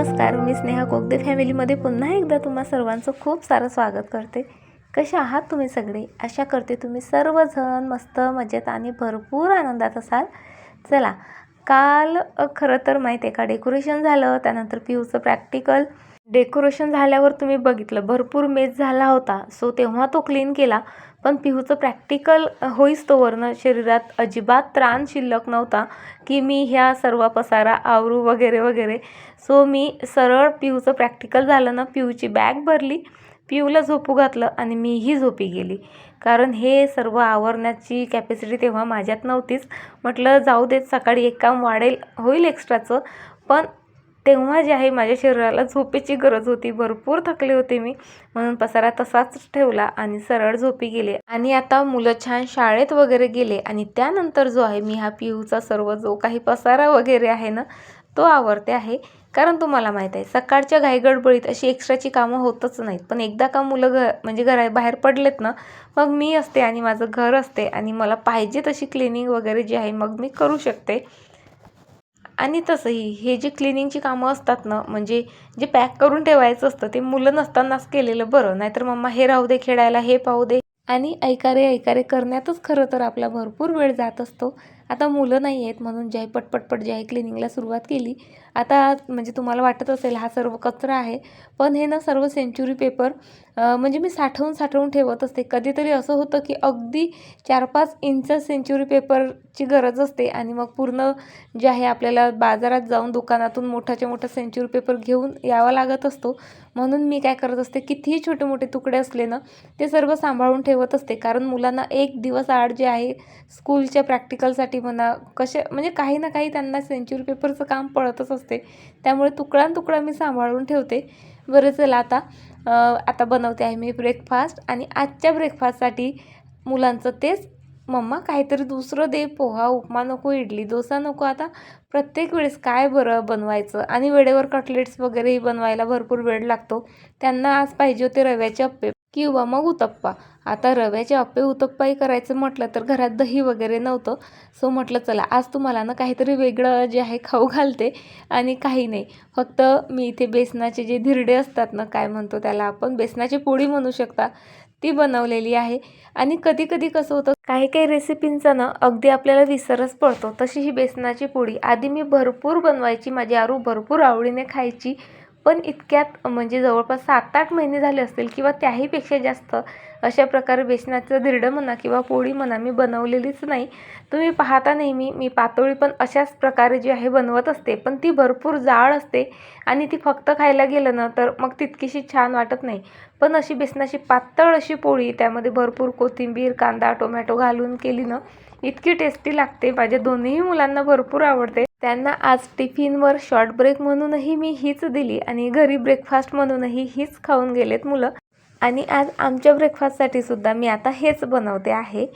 नमस्कार मी स्नेहा कोगदे फॅमिलीमध्ये पुन्हा एकदा तुम्हा सर्वांचं खूप सारं स्वागत करते. कसे आहात तुम्ही सगळे? आशा करते तुम्ही सर्वजण मस्त मजेत आणि भरपूर आनंदात असाल. चला काल खरं तर माहीत आहे का डेकोरेशन झालं त्यानंतर पिऊचं प्रॅक्टिकल डेकोरेशन झाल्यावर तुम्ही बघितलं भरपूर मेज झाला होता. सो तेव्हा तो क्लीन केला. पण पिहूचं प्रॅक्टिकल होईस तोवरनं शरीरात अजिबात त्राण शिल्लक नव्हता की मी ह्या सर्व पसारा आवरू वगैरे वगैरे. सो मी सरळ पिऊचं प्रॅक्टिकल झालं ना पिऊची बॅग भरली पिऊला झोपू घातलं आणि मीही झोपी गेली. कारण हे सर्व आवरण्याची कॅपॅसिटी तेव्हा माझ्यात नव्हतीच. म्हटलं जाऊ देत सकाळी एक काम वाढेल होईल एक्स्ट्राचं पण तेव्हा जे आहे माझ्या शरीराला झोपेची गरज होती. भरपूर थकले होते मी. म्हणून पसारा तसाच ठेवला आणि सरळ झोपी गेले. आणि आता मुलं छान शाळेत वगैरे गेले आणि त्यानंतर जो आहे मी हा पिहूचा सर्व जो काही पसारा वगैरे आहे ना तो आवडते आहे. कारण तुम्हाला माहीत आहे सकाळच्या घाईगडबडीत अशी एक्स्ट्राची कामं होतच नाहीत. पण एकदा का मुलं घर म्हणजे घरा बाहेर पडलेत ना मग मी असते आणि माझं घर असते आणि मला पाहिजे तशी क्लिनिंग वगैरे जी आहे मग मी करू शकते. आणि तसंही हे जे क्लिनिंगची कामं असतात ना म्हणजे जे पॅक करून ठेवायचं असतं ते मुलं नसतानाच केलेलं बरं. नाहीतर मम्मा हे राहू दे खेळायला हे पाहू दे. आणि ऐकारे ऐकारे करण्यातच खरं तर आपला भरपूर वेळ जात असतो. आता मुलं नाही आहेत म्हणून जे आहे पटपटपट जे आहे क्लिनिंगला सुरुवात केली. आता म्हणजे तुम्हाला वाटत असेल हा सर्व कचरा आहे पण हे ना सर्व सेंच्युरी पेपर म्हणजे मी साठवून साठवून ठेवत असते. कधीतरी असं होतं की अगदी चार पाच इंच सेंच्युरी पेपरची गरज असते आणि मग पूर्ण जे आहे आपल्याला बाजारात जाऊन दुकानातून मोठाच्या मोठा सेंच्युरी पेपर घेऊन यावा लागत असतो. म्हणून मी काय करत असते कितीही छोटे मोठे तुकडे असले ना ते सर्व सांभाळून ठेवत असते. कारण मुलांना एक दिवस आड जे आहे स्कूलच्या प्रॅक्टिकलसाठी म्हणा कशा म्हणजे काही ना काही त्यांना सेंच्युरी पेपरचं काम पडतच असते. त्यामुळे तुकडा तुकडा मी सांभाळून ठेवते. बरं चला आता आता बनवते आहे मी ब्रेकफास्ट आणि आजच्या ब्रेकफास्टसाठी मुलांचं तेच मम्मा काहीतरी दुसरं दे पोहा उपमा नको इडली डोसा नको आता. प्रत्येक वेळेस काय बरं बनवायचं? आणि वेळेवर कटलेट्स वगैरेही बनवायला भरपूर वेळ लागतो. त्यांना आज पाहिजे होते रव्याचे अप्पे. किंवा मग उत्तप्पा. आता रव्याचे अप्पे उत्तप्पाही करायचं म्हटलं तर घरात दही वगैरे नव्हतं. सो म्हटलं चला आज तुम्हाला ना काहीतरी वेगळं जे आहे खाऊ घालते आणि काही नाही. फक्त मी इथे बेसनाचे जे धिरडे असतात ना काय म्हणतो त्याला आपण बेसनाची पोळी म्हणू शकता ती बनवलेली आहे. आणि कधी कधी कसं होतं काही काही रेसिपींचा ना अगदी आपल्याला विसरच पडतो. तशी ही बेसनाची पोळी आधी मी भरपूर बनवायची माझी आरू भरपूर आवडीने खायची. पण इतक्यात म्हणजे जवळपास सात आठ महिने झाले असतील किंवा त्याहीपेक्षा जास्त अशा प्रकारे बेसनाचं धिरडं म्हणा किंवा पोळी म्हणा मी बनवलेलीच नाही. तुम्ही पाहता नेहमी मी पातोळी पण अशाच प्रकारे जी आहे बनवत असते पण ती भरपूर जाळ असते आणि ती फक्त खायला गेलं ना तर मग तितकीशी छान वाटत नाही. पण अशी बेसनाची पातळ अशी पोळी त्यामध्ये भरपूर कोथिंबीर कांदा टोमॅटो घालून केली ना इतकी टेस्टी लागते. माझ्या दोन्ही मुलांना भरपूर आवडते. त्यांना आज टिफिनवर शॉर्ट ब्रेक म्हणूनही मी हीच दिली आणि घरी ब्रेकफास्ट म्हणूनही हीच खाऊन गेलेत मुलं. आणि आज आमच्या ब्रेकफास्टसाठी सुद्धा मी आता हेच बनवते आहे.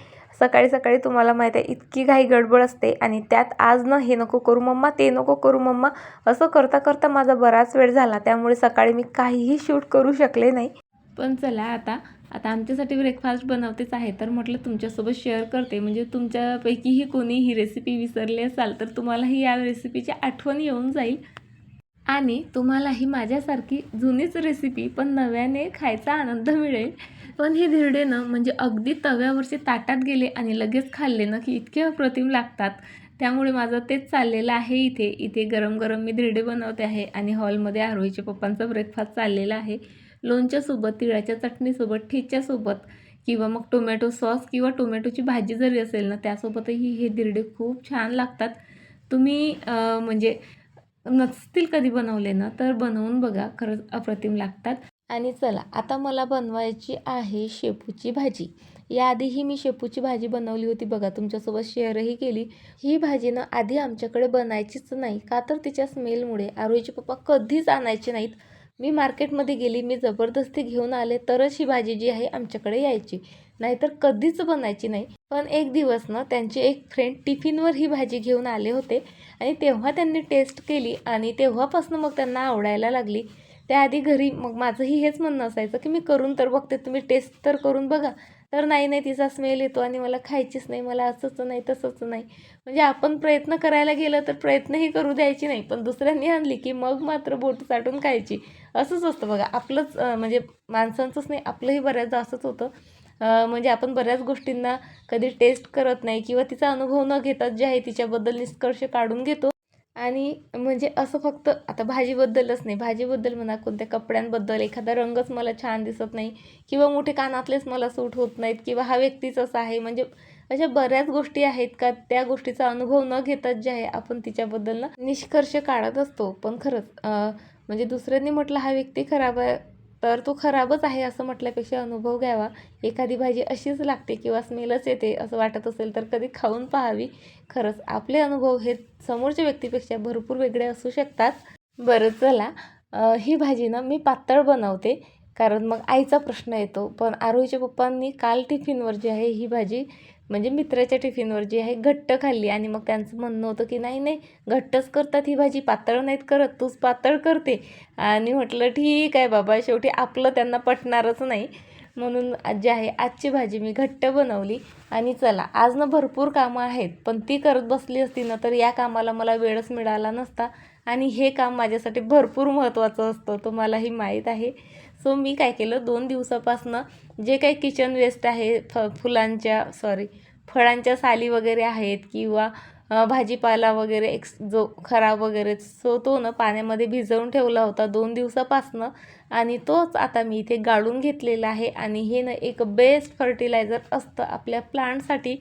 सकाळी सकाळी तुम्हाला माहीत आहे इतकी घाई गडबड असते आणि त्यात आज ना हे नको करू मम्मा ते नको करू मम्मा असं करता करता माझा बराच वेळ झाला. त्यामुळे सकाळी मी काहीही शूट करू शकले नाही. पण चला आता आता आमच्यासाठी ब्रेकफास्ट बनवतेच आहे तर म्हटलं तुमच्यासोबत शेअर करते. म्हणजे तुमच्यापैकीही कोणी ही रेसिपी विसरली असाल तर तुम्हालाही या रेसिपीची आठवण येऊन जाईल. आणि तुम्हालाही माझ्यासारखी जुनीच रेसिपी पण नव्याने खायचा आनंद मिळेल. पण हे धिरडे ना म्हणजे अगदी तव्यावरचे ताटात गेले आणि लगेच खाल्ले ना की इतके अप्रतिम लागतात. त्यामुळे माझं तेच चाललेलं आहे इथे. इथे गरम गरम मी धिरडे बनवते आहे आणि हॉलमध्ये आरोहीच्या पप्पांचा ब्रेकफास्ट चाललेला आहे. लोणच्यासोबत तिळाच्या चटणीसोबत ठेच्यासोबत किंवा मग टोमॅटो सॉस किंवा टोमॅटोची भाजी जरी असेल ना त्यासोबतही हे धिरडे खूप छान लागतात. तुम्ही म्हणजे नसतील कधी बनवले ना तर बनवून बघा खरंच अप्रतिम लागतात. आणि चला आता मला बनवायची आहे शेपूची भाजी. याआधीही मी शेपूची भाजी बनवली होती बघा तुमच्यासोबत शेअरही केली. ही भाजी ना आधी आमच्याकडे बनायचीच नाही का तर तिच्या स्मेलमुळे आरोहीचे पप्पा कधीच आणायचे नाहीत. मी मार्केटमध्ये गेली मी जबरदस्ती घेऊन आले तरच ही भाजी जी आहे आमच्याकडे यायची. नाहीतर कधीच बनायची नाही. पण एक दिवस ना त्यांचे एक फ्रेंड टिफिनवर ही भाजी घेऊन आले होते आणि तेव्हा त्यांनी टेस्ट केली आणि तेव्हापासून मग त्यांना आवडायला लागली. त्याआधी घरी मग माझंही हेच म्हणणं असायचं की मी करून तर बघते तुम्ही टेस्ट तर करून बघा. तर नाही नाही तिचा स्मेल येतो आणि मला खायचीच नाही मला असंच नाही तसंच नाही. म्हणजे आपण प्रयत्न करायला गेलं तर प्रयत्नही करू द्यायची नाही पण दुसऱ्यांनी आणली की मग मात्र बोट चाटून खायची. असंच असतं बघा. आपलंच म्हणजे माणसांचंच नाही आपलंही बऱ्याचदा असंच होतं. म्हणजे आपण बऱ्याच गोष्टींना कधी टेस्ट करत नाही किंवा तिचा अनुभव न घेतात जे आहे तिच्याबद्दल निष्कर्ष काढून घेतो. आणि म्हणजे असं फक्त आता भाजीबद्दलच नाही. भाजीबद्दल म्हणा कोणत्या कपड्यांबद्दल एखादा रंगच मला छान दिसत नाही किंवा मोठे कानातलेच मला सूट होत नाहीत किंवा हा व्यक्तीच असा आहे. म्हणजे अशा बऱ्याच गोष्टी आहेत का त्या गोष्टीचा अनुभव न घेताच जे आहे आपण तिच्याबद्दल ना निष्कर्ष काढत असतो. पण खरंच म्हणजे दुसऱ्यांनी म्हटलं हा व्यक्ती खराब आहे तर तो खराबच आहे असं म्हटल्यापेक्षा अनुभव घ्यावा. एखादी भाजी अशीच लागते किंवा स्मेलच येते असं वाटत असेल तर कधी खाऊन पाहावी. खरंच आपले अनुभव हे समोरच्या व्यक्तीपेक्षा भरपूर वेगळे असू शकतात. बरं चला. ही भाजी ना मी पातळ बनवते कारण मग आईचा प्रश्न येतो. पण आरोहीच्या पप्पांनी काल टिफिनवर जी आहे ही भाजी म्हणजे मित्राच्या टिफिनवर जी आहे घट्ट खाल्ली आणि मग त्यांचं म्हणणं होतं की नाही नाही घट्टच करतात ही भाजी पातळ नाहीत करत तूच पातळ करते. आणि म्हटलं ठीक आहे बाबा शेवटी आपलं त्यांना पटणारच नाही. म्हणून जे आहे आजची भाजी मी घट्ट बनवली. आणि चला आज ना भरपूर कामं आहेत पण ती करत बसली असती ना तर या कामाला मला वेळच मिळाला नसता. आणि हे काम माझ्यासाठी भरपूर महत्त्वाचं असतं तुम्हालाही माहीत आहे. सो मी काय केलं दोन दिवसापासनं जे काही किचन वेस्ट आहे फ फुलांच्या सॉरी फळांच्या साली वगैरे आहेत किंवा भाजीपाला वगैरे एक्स जो खराब वगैरे सो तो ना पाण्यामध्ये भिजवून ठेवला होता दोन दिवसापासनं आणि तोच आता मी इथे गाळून घेतलेला आहे आणि हे ना एक बेस्ट फर्टिलायझर असतं आपल्या प्लांटसाठी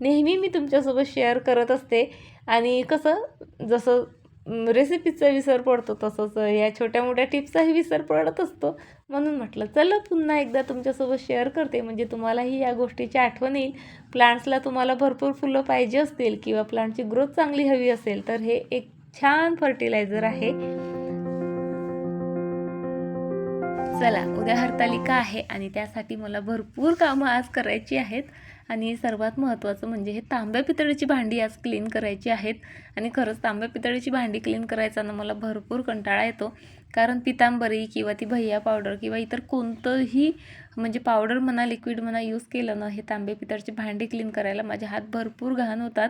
नेहमी मी तुमच्यासोबत शेअर करत असते आणि कसं जसं रेसिपीचा विसर पडतो तसंच. या छोट्या मोठ्या टिप्सचाही विसर पडत असतो. म्हणून म्हटलं चला पुन्हा एकदा तुमच्यासोबत शेअर करते. म्हणजे तुम्हालाही या गोष्टीची आठवण येईल. प्लांट्सला तुम्हाला भरपूर फुलं पाहिजे असतील किंवा प्लांटची ग्रोथ चांगली हवी असेल तर हे एक छान फर्टिलायझर आहे. चला उद्या हरतालिका आहे आणि त्यासाठी मला भरपूर कामं आज करायची आहेत. आणि सर्वात महत्त्वाचं म्हणजे हे तांब्या पितळीची भांडी आज क्लीन करायची आहेत. आणि खरंच तांब्या पितळीची भांडी क्लीन करायचा ना मला भरपूर कंटाळा येतो. कारण पितांबरी किंवा ती भैया पावडर किंवा इतर कोणतंही म्हणजे पावडर म्हणा लिक्विड म्हणा यूज केलं ना हे तांबे पितळची भांडी क्लीन करायला माझे हात भरपूर घाण होतात.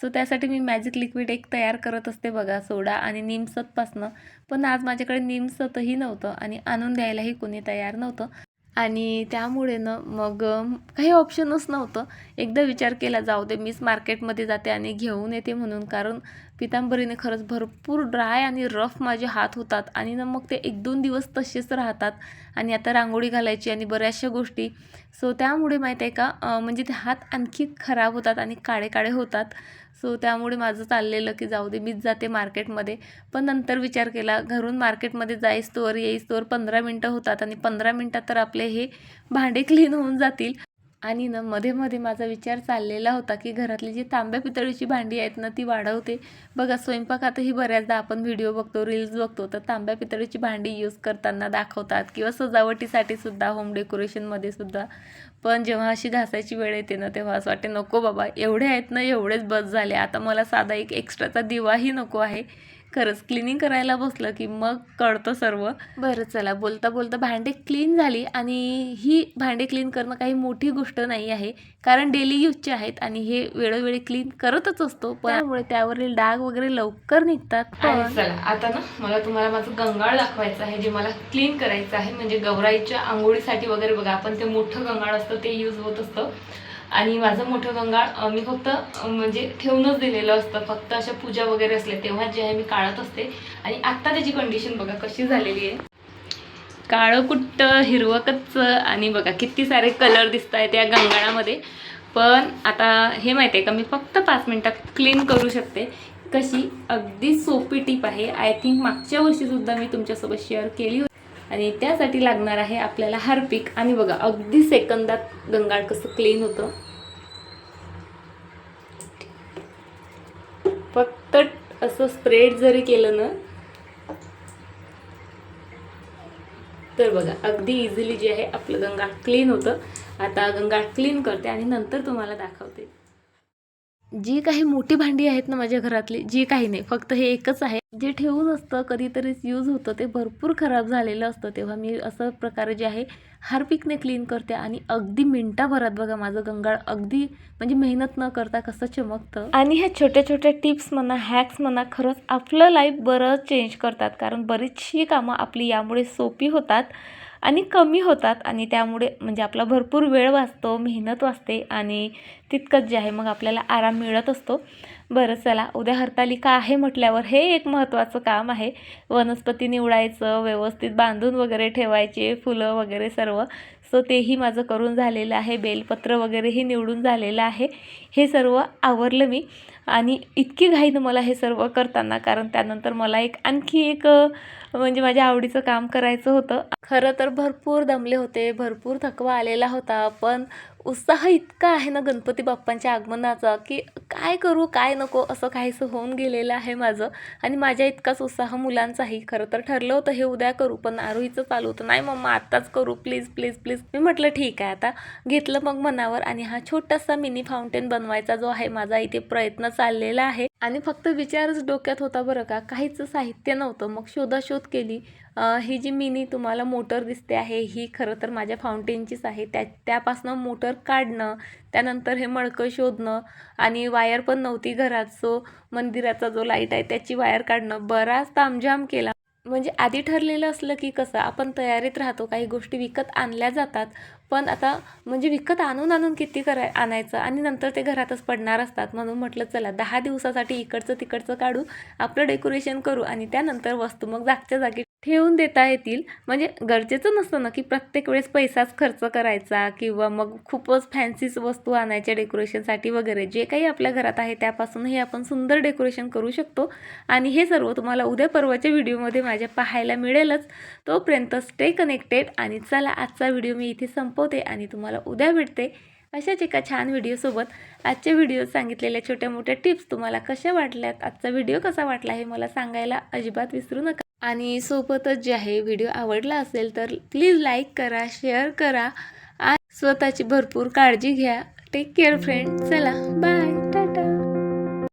सो त्यासाठी मी मॅजिक लिक्विड एक तयार करत असते बघा सोडा आणि निमसतपासनं पण आज माझ्याकडे निमसतही नव्हतं आणि आणून द्यायलाही कोणी तयार नव्हतं. आणि त्यामुळे ना मग काही ऑप्शनच नव्हतं. एकदा विचार केला जाऊ दे मीच मार्केटमध्ये जाते आणि घेऊन येते म्हणून. कारण पितांबरीने खरंच भरपूर ड्राय आणि रफ माझे हात होतात. आणि ना मग ते एक दोन दिवस तसेच राहतात. आणि आता रांगोळी घालायची आणि बऱ्याचशा गोष्टी. सो त्यामुळे माहीत आहे का म्हणजे ते हात आणखी खराब होतात आणि काळे काळे होतात. सो त्यामुळे माझं चाललेलं की जाऊ दे मीच जाते मार्केटमध्ये. पण नंतर विचार केला घरून मार्केटमध्ये जाईस्तोवर येईस्तोवर पंधरा मिनटं होतात आणि पंधरा मिनटात तर आपले हे भांडे क्लीन होऊन जातील. आणि ना मध्ये मध्ये माझा विचार चाललेला होता की घरातली जी तांब्या पितळीची भांडी आहेत ना ती वाढवते. बघा स्वयंपाकातही बऱ्याचदा आपण व्हिडिओ बघतो रील्स बघतो तर तांब्या पितळीची भांडी यूज करताना दाखवतात किंवा सजावटीसाठी सुद्धा होम डेकोरेशनमध्ये सुद्धा. पण जेव्हा अशी घासायची वेळ येते ना तेव्हा असं वाटते नको बाबा एवढे आहेत ना एवढेच बस झाले. आता मला साधा एक एक्स्ट्राचा दिवाही नको आहे. खरंच क्लिनिंग करायला बसलं की मग कळतं सर्व. बरं चला. बोलता बोलता भांडे क्लीन झाली आणि ही भांडे क्लीन करणं काही मोठी गोष्ट नाही आहे. कारण डेली यूजचे आहेत आणि हे वेळोवेळी क्लीन करतच असतो. पण त्यामुळे त्यावरील डाग वगैरे लवकर निघतात. चला. आता ना मला तुम्हाला माझं गंगाळ दाखवायचं आहे जे मला क्लीन करायचं आहे. म्हणजे गौराईच्या आंघोळीसाठी वगैरे बघा आपण ते मोठं गंगाळ असतं ते यूज होत असतं. आणि माझं मोठं गंगाळ मी फक्त म्हणजे ठेवूनच दिलेलं असतं. फक्त अशा पूजा वगैरे असले तेव्हा जे आहे मी काढत असते. आणि आत्ता त्याची कंडिशन बघा कशी झालेली आहे. काळं कुट्ट हिरवं कच्च आणि बघा किती सारे कलर दिसत आहेत या गंगाळामध्ये. पण आता हे माहिती आहे का मी फक्त पाच मिनटात क्लीन करू शकते. कशी अगदी सोपी टीप आहे. आय थिंक मागच्या वर्षीसुद्धा मी तुमच्यासोबत शेअर केली होती. आणि त्यासाठी लागणार आहे आपल्याला हार्पिक. आणि बघा अगदी सेकंदात गंगाळ कसं क्लीन होतं. फक्त असं स्प्रेड जरी केलं ना तर बघा अगदी इझिली जे आहे आपलं गंगाळ क्लीन होतं. आता गंगाळ क्लीन करते आणि नंतर तुम्हाला दाखवते. जी काही मोठी भांडी आहेत ना माझ्या घरातली जी काही नाही फक्त हे एकच आहे. जे ठेवून असतं कधीतरीच यूज होतं ते भरपूर खराब झालेलं असतं. तेव्हा मी असं प्रकारे जे आहे हार्पिकने क्लीन करते आणि अगदी मिनटाभरात बघा माझं गंगाळ अगदी म्हणजे मेहनत न करता कसं चमकतं. आणि ह्या छोट्या छोट्या टिप्स म्हणा हॅक्स म्हणा खरंच आपलं लाईफ बरंच चेंज करतात. कारण बरीचशी कामं आपली यामुळे सोपी होतात. आणि कमी होतात आणि त्यामुळे म्हणजे आपला भरपूर वेळ वाचतो मेहनत वाचते आणि तितकंच जे आहे मग आपल्याला आराम मिळत असतो. बरं चला उद्या हरतालिका आहे म्हटल्यावर हे एक महत्त्वाचं काम आहे. वनस्पती निवडायचं व्यवस्थित बांधून वगैरे ठेवायचे फुलं वगैरे सर्व. सो तेही माझं करून झालेलं आहे. बेलपत्र वगैरेही निवडून झालेलं आहे. हे सर्व आवरलं मी. आणि इतकी घाईनं मला हे सर्व करताना कारण त्यानंतर मला एक आणखी एक म्हणजे माझ्या आवडीचं काम करायचं होतं. खरं तर भरपूर दमले होते भरपूर थकवा आलेला होता पण उत्साह इतका आहे ना गणपती बाप्पांच्या आगमनाचा की काय करू काय नको असं काहीसं होऊन गेलेलं आहे माझं. आणि माझ्या इतकाच उत्साह मुलांचाही. खरं तर ठरलं होतं हे उद्या करू पण आरोहीचं चालू होतं. नाही मम्मा आत्ताच करू. Please please please. मी म्हटलं ठीक आहे. आता घेतलं मग मनावर आणि हा छोटासा मिनी फाउंटेन बनवायचा जो आहे माझा इथे प्रयत्न चाललेला आहे. आणि फक्त विचारच डोक्यात होता बरं का काहीच साहित्य नव्हतं. मग शोधाशोध केली. ही जी मिनी तुम्हाला मोटर दिसते आहे ही खरं तर माझ्या फाउंटेनचीच आहे. त्या त्यापासनं मोटर काढणं त्यानंतर हे मडकं शोधणं आणि वायर पण नव्हती घरात. सो मंदिराचा जो लाइट आहे त्याची वायर काढणं. बराच तामझाम केला. म्हणजे आधी ठरलेलं असलं की कसं आपण तयारीत राहतो काही गोष्टी विकत आणल्या जातात. पण आता म्हणजे विकत आणून आणून किती कराय आणायचं? आणि नंतर ते घरातच पडणार असतात. म्हणून म्हटलं चला दहा दिवसासाठी इकडचं तिकडचं काढू आपलं डेकोरेशन करू आणि त्यानंतर वस्तू मग जागच्या जागी ठेवून देता येतील. म्हणजे गरजेचं नसतं ना की प्रत्येक वेळेस पैसाच खर्च करायचा किंवा मग खूपच फॅन्सीच वस्तू आणायच्या डेकोरेशनसाठी वगैरे. जे काही आपल्या घरात आहे त्यापासूनही आपण सुंदर डेकोरेशन करू शकतो. आणि हे सर्व तुम्हाला उद्या परवाच्या व्हिडिओमध्ये माझ्या पाहायला मिळेलच. तोपर्यंत स्टे कनेक्टेड आणि चला आजचा व्हिडिओ मी इथे संपवते आणि तुम्हाला उद्या भेटते. अशाच एका छान व्हिडिओसोबत आजच्या व्हिडिओत सांगितलेल्या छोट्या मोठ्या टिप्स तुम्हाला कशा वाटल्यात? आजचा व्हिडिओ कसा वाटला हे मला सांगायला अजिबात विसरू नका. आणि सोबतच जे आहे व्हिडिओ आवडला असेल तर प्लीज लाईक करा शेअर करा आणि स्वतःची भरपूर काळजी घ्या. Take care friend. चला बाय.